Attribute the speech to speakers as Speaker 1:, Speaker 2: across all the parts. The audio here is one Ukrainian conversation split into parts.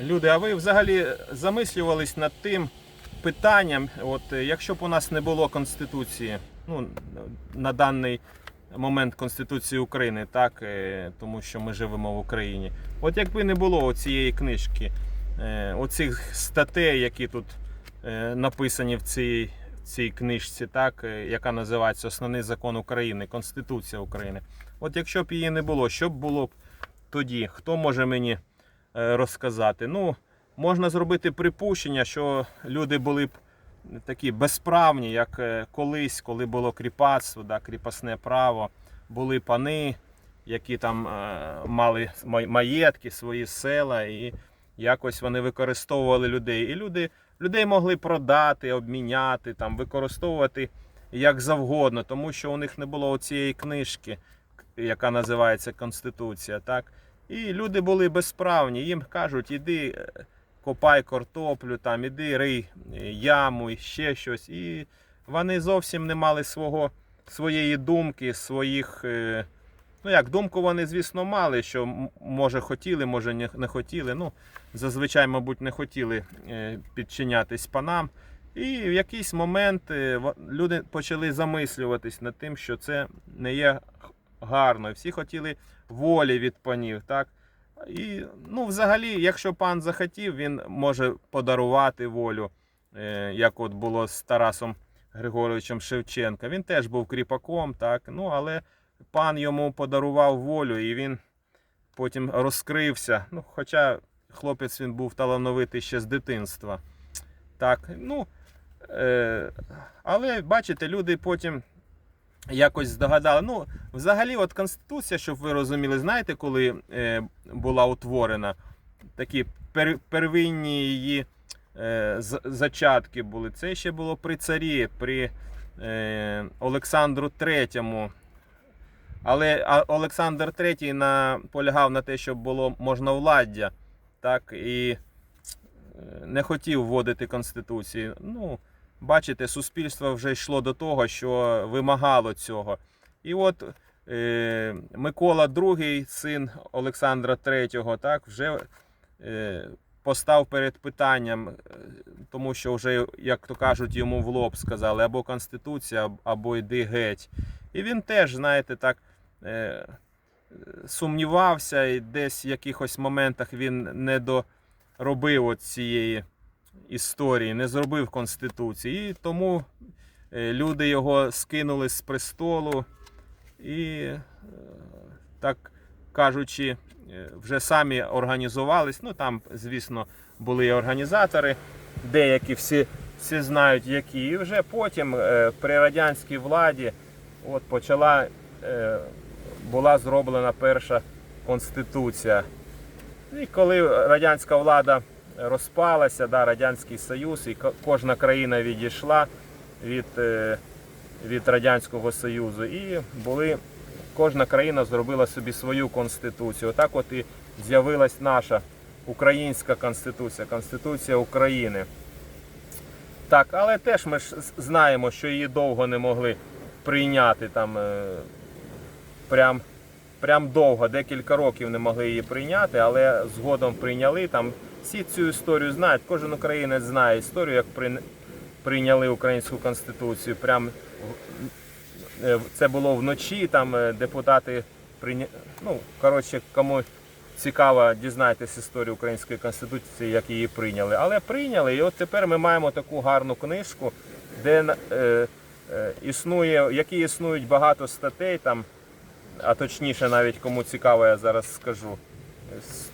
Speaker 1: Люди, а ви взагалі замислювались над тим питанням, от е, якщо б у нас не було Конституції, ну, на даний момент Конституції України, так, е, тому що ми живемо в Україні. От якби не було цієї книжки, е, оцих статей, які тут написані в цій, в цій книжці, так, яка називається Основний закон України, Конституція України. От якщо б її не було, що б було б тоді? Хто може мені розказати? Ну, можна зробити припущення, що люди були б такі безправні, як е, колись, коли було кріпацтво, да, кріпосне право, були пани, які там е, мали маєтки, свої села, і якось вони використовували людей. І люди, людей могли продати, обміняти, там, використовувати як завгодно, тому що у них не було цієї книжки, яка називається Конституція. Так? І люди були безправні. Їм кажуть, іди е, копай картоплю, там, іди рий е, яму ще щось. І вони зовсім не мали свого, своєї думки, своїх. е, Ну як, думку вони, звісно, мали, що може хотіли, може не хотіли. Ну, зазвичай, мабуть, не хотіли підчинятись панам. І в якийсь момент люди почали замислюватись над тим, що це не є гарно. Всі хотіли волі від панів. так? І, ну, взагалі, якщо пан захотів, він може подарувати волю, е, як от було з Тарасом Григоровичем Шевченка. Він теж був кріпаком, так? ну, але пан йому подарував волю, і він потім розкрився. Ну, хоча хлопець він був талановитий ще з дитинства. Так, ну, е, але бачите, люди потім якось здогадали. Ну, взагалі, от Конституція, щоб ви розуміли, знаєте, коли е, була утворена, такі пер, первинні її е, з- зачатки були. Це ще було при царі, при е, Олександру Третьому. Але Олександр III наполягав на те, щоб було можновладдя, так, і е, не хотів вводити Конституцію. Ну, бачите, суспільство вже йшло до того, що вимагало цього. І от е, Микола II, син Олександра III, так, вже е, постав перед питанням, е, тому що вже, як то кажуть, йому в лоб сказали або Конституція, або йди геть. І він теж, знаєте, так е, сумнівався, і десь в якихось моментах він не доробив цієї історії, не зробив Конституції. І тому е, люди його скинули з престолу і, е, так кажучи, е, вже самі організувались. Ну там, звісно, були і організатори, деякі всі, всі знають, які. І вже потім при радянській владі от почала, була зроблена перша конституція. І коли радянська влада розпалася, да, Радянський Союз, і кожна країна відійшла від, е, від Радянського Союзу, і були, кожна країна зробила собі свою конституцію. Отак от і з'явилась наша українська конституція, Конституція України. Так, але теж ми ж знаємо, що її довго не могли прийняти там. е, Прям, прям довго, декілька років не могли її прийняти, але згодом прийняли. Там всі цю історію знають. Кожен українець знає історію, як прийняли українську конституцію. Прям е, це було вночі. Там е, депутати прийня... Ну, коротше, кому цікаво, дізнайтесь історію української конституції, як її прийняли. Але прийняли, і от тепер ми маємо таку гарну книжку, де е, е, існує, в якій існують багато статей там а точніше навіть кому цікаво, я зараз скажу.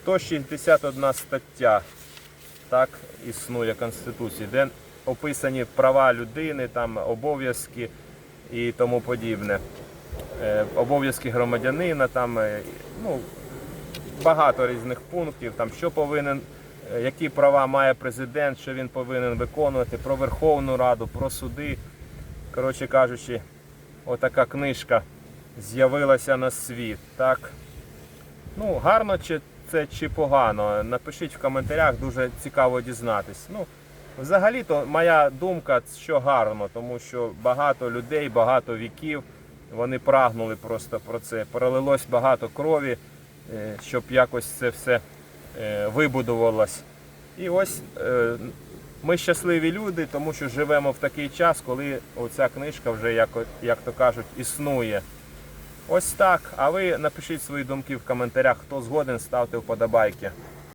Speaker 1: 161 стаття так існує Конституції, де описані права людини, там обов'язки і тому подібне. Е, Обов'язки громадянина, там е, ну, багато різних пунктів, там що повинен, е, які права має президент, що він повинен виконувати, про Верховну Раду, про суди. Коротше кажучи, отака книжка з'явилася на світ. Так? Ну, гарно чи це чи погано. Напишіть в коментарях, дуже цікаво дізнатись. Ну, взагалі-то моя думка, що гарно, тому що багато людей, багато віків, вони прагнули просто про це. Пролилось багато крові, е, щоб якось це все е, вибудувалось. І ось е, ми щасливі люди, тому що живемо в такий час, коли оця книжка вже, як, як то кажуть, існує. Ось так. А ви напишіть свої думки в коментарях, хто згоден, ставте вподобайки.